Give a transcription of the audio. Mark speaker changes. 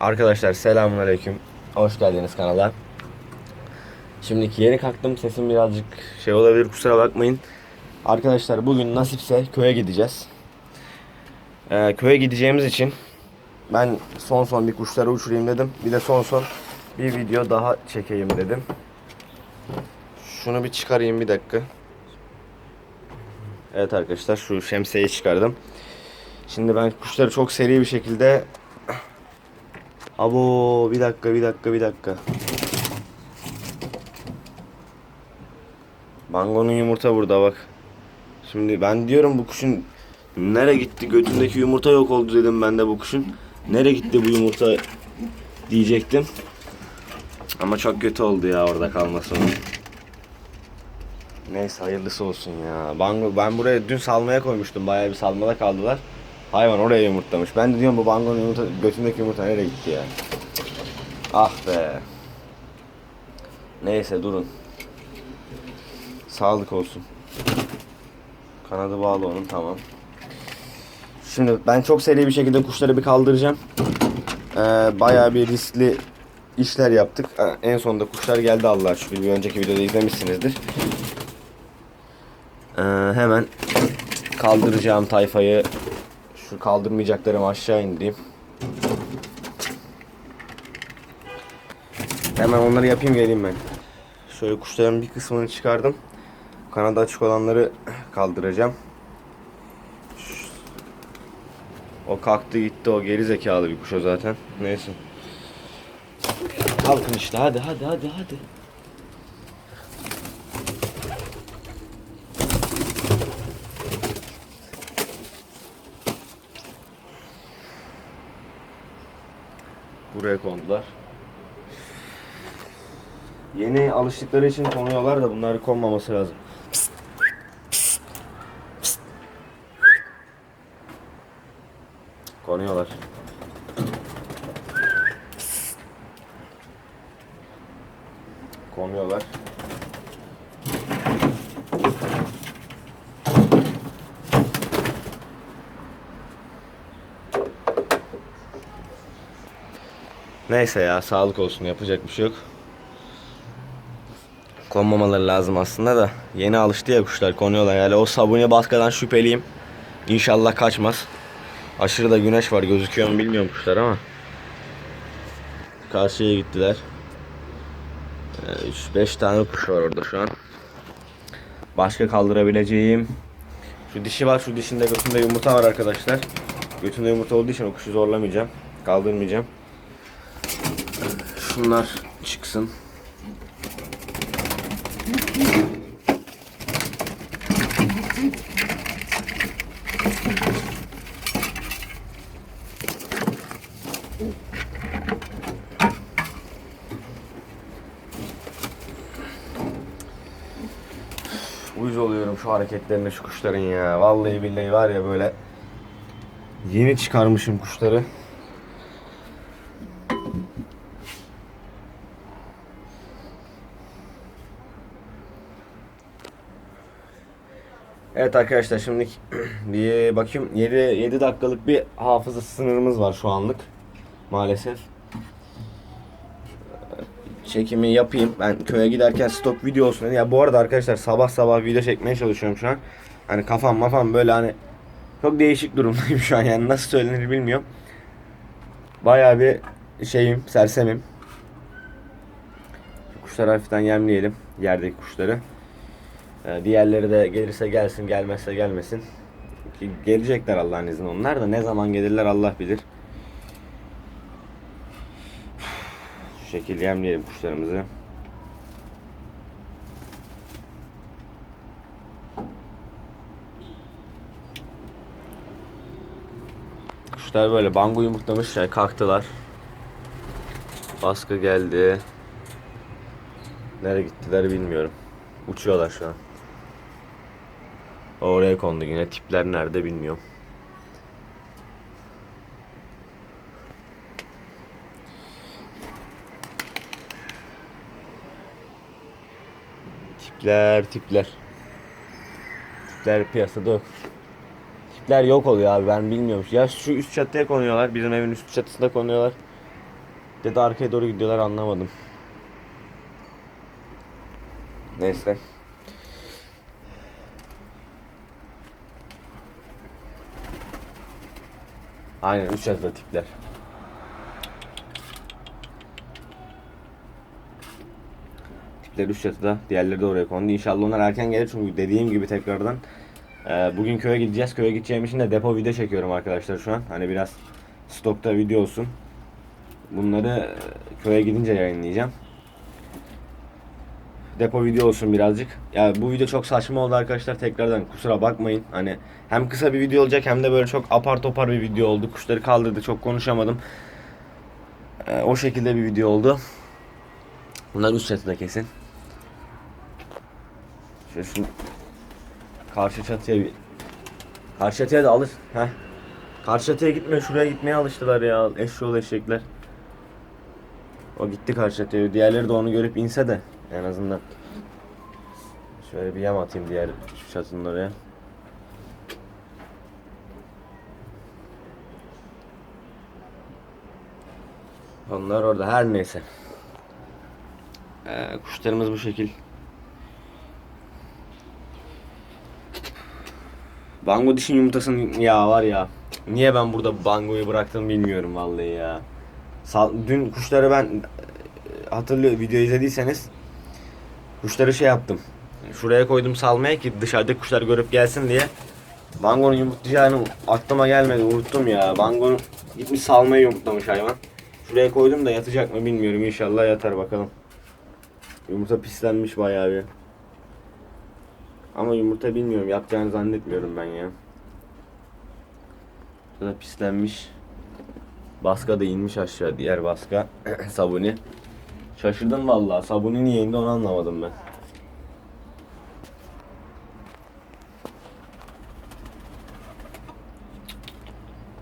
Speaker 1: Arkadaşlar selamünaleyküm. Hoş geldiniz kanala. Şimdiki yeni kalktım. Sesim birazcık şey olabilir kusura bakmayın. Arkadaşlar bugün nasipse köye gideceğiz. Ee, köye gideceğimiz için ben son son bir kuşları uçurayım dedim. Bir de son son bir video daha çekeyim dedim. Şunu bir çıkarayım bir dakika. Evet arkadaşlar şu şemsiyeyi çıkardım. Şimdi ben kuşları çok seri bir şekilde Abo bir dakika bir dakika bir dakika. Bangonun yumurta burada bak. Şimdi ben diyorum bu kuşun nereye gitti götündeki yumurta yok oldu dedim ben de bu kuşun. Nereye gitti bu yumurta diyecektim. Ama çok kötü oldu ya orada kalması. Neyse hayırlısı olsun ya. Bango, ben buraya dün salmaya koymuştum. Bayağı bir salmada kaldılar. Hayvan oraya yumurtlamış. Ben de diyorum bu bangonun yumurta, götündeki yumurta nereye gitti ya? Ah be. Neyse durun. Sağlık olsun. Kanadı bağlı onun tamam. Şimdi ben çok seri bir şekilde kuşları bir kaldıracağım. Ee, bayağı bir riskli işler yaptık. Ha, en sonunda kuşlar geldi Allah'a şükür. Bir önceki videoda izlemişsinizdir. Ee, hemen kaldıracağım tayfayı şu kaldırmayacaklarımı aşağı indireyim. Hemen onları yapayım geleyim ben. Şöyle kuşların bir kısmını çıkardım. Kanada açık olanları kaldıracağım. O kalktı gitti o geri zekalı bir kuş o zaten. Neyse. Kalkın işte hadi hadi hadi hadi. Buraya kondular. Yeni alıştıkları için konuyorlar da bunları konmaması lazım. Konuyorlar. Konuyorlar. Neyse ya sağlık olsun yapacak bir şey yok. Konmamaları lazım aslında da yeni alıştı ya kuşlar konuyorlar yani o sabuni baskadan şüpheliyim. İnşallah kaçmaz. Aşırı da güneş var gözüküyor mu bilmiyorum kuşlar ama. Karşıya gittiler. 3-5 tane kuş var orada şu an. Başka kaldırabileceğim. Şu dişi var şu dişinde götünde yumurta var arkadaşlar. Götünde yumurta olduğu için o kuşu zorlamayacağım. Kaldırmayacağım. Şunlar çıksın. Uyuz oluyorum şu hareketlerine şu kuşların ya. Vallahi billahi var ya böyle yeni çıkarmışım kuşları. Evet arkadaşlar şimdi bir bakayım 7 7 dakikalık bir hafıza sınırımız var şu anlık. Maalesef. Çekimi yapayım. Ben köye giderken stok video olsun. Ya bu arada arkadaşlar sabah sabah video çekmeye çalışıyorum şu an. Hani kafam mafam böyle hani çok değişik durumdayım şu an yani nasıl söylenir bilmiyorum. Bayağı bir şeyim, sersemim. Kuşları hafiften yemleyelim. Yerdeki kuşları. Ee, diğerleri de gelirse gelsin, gelmezse gelmesin. Ki Gelecekler Allah'ın izniyle onlar da ne zaman gelirler Allah bilir. Şu şekilde yemleyelim kuşlarımızı. Kuşlar böyle bango yumurtlamışlar, kalktılar. Baskı geldi. Nereye gittiler bilmiyorum. Uçuyorlar şu an. Oraya kondu yine. Tipler nerede bilmiyorum. Tipler, tipler. Tipler piyasada yok. Tipler yok oluyor abi ben bilmiyorum. Ya şu üst çatıya konuyorlar. Bizim evin üst çatısında konuyorlar. Dedi arkaya doğru gidiyorlar anlamadım. Neyse. Aynen 3 yazıda tipler. Tipler 3 çatıda. Diğerleri de oraya kondu. İnşallah onlar erken gelir çünkü dediğim gibi tekrardan e, bugün köye gideceğiz. Köye gideceğim için de depo video çekiyorum arkadaşlar şu an. Hani biraz stokta video olsun. Bunları e, köye gidince yayınlayacağım. Depo video olsun birazcık. Ya bu video çok saçma oldu arkadaşlar. Tekrardan kusura bakmayın. Hani hem kısa bir video olacak hem de böyle çok apar topar bir video oldu. Kuşları kaldırdı. Çok konuşamadım. E, o şekilde bir video oldu. Bunlar üst çatıda kesin. Şöyle şu karşı çatıya bir karşı çatıya da alır. Heh. Karşı çatıya gitme şuraya gitmeye alıştılar ya eşyol eşekler. O gitti karşı çatıya. Diğerleri de onu görüp inse de en azından. Şöyle bir yem atayım diğer şu çatının oraya. Onlar orada her neyse. Ee, kuşlarımız bu şekil. Bango dişin yumurtasının ya var ya. Niye ben burada bangoyu bıraktım bilmiyorum vallahi ya. Sal- dün kuşları ben e, hatırlıyor video izlediyseniz kuşları şey yaptım. Şuraya koydum salmaya ki dışarıda kuşlar görüp gelsin diye. Bango'nun yumurtlayacağını aklıma gelmedi unuttum ya. Bango'nun gitmiş salmaya yumurtlamış hayvan. Şuraya koydum da yatacak mı bilmiyorum inşallah yatar bakalım. Yumurta pislenmiş bayağı bir. Ama yumurta bilmiyorum yapacağını zannetmiyorum ben ya. Şurada pislenmiş. Baska da inmiş aşağı diğer baska. Sabuni. Şaşırdım vallahi. Sabuni niye indi onu anlamadım ben.